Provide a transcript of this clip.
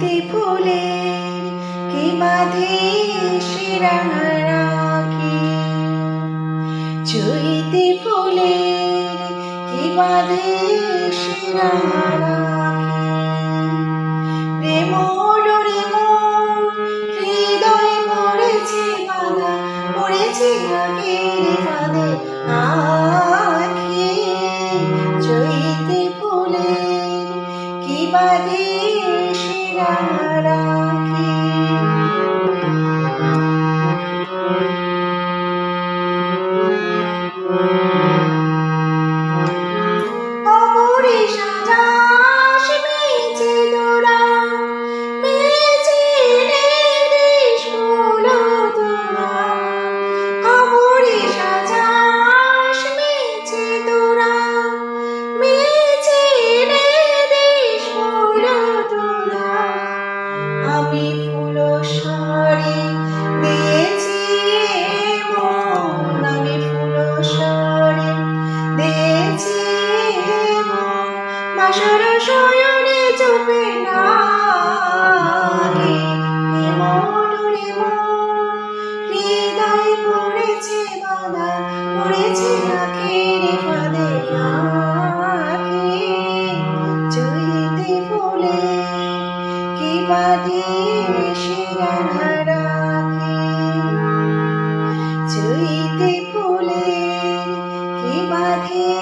চৈতে ফুলে কি বাঁধে শিরা রাখি চৈতে ফুলের কি বাঁধে শিরা রাখি প্রেম হৃদয় পড়েছে বাঁধা, পড়েছে আগের ফাঁদে আখি। ফুলের কি राखी আমি ফুলো সরে দিয়েছি মন, আমি ফুলো সরে দিয়েছি মন। বাসর শয়নে চোপে না হৃদয় পড়েছে বাধা, পড়েছে ফাঁদে রাতে মিশে রাধা রাখি চুইতে ফুলে কি বাধে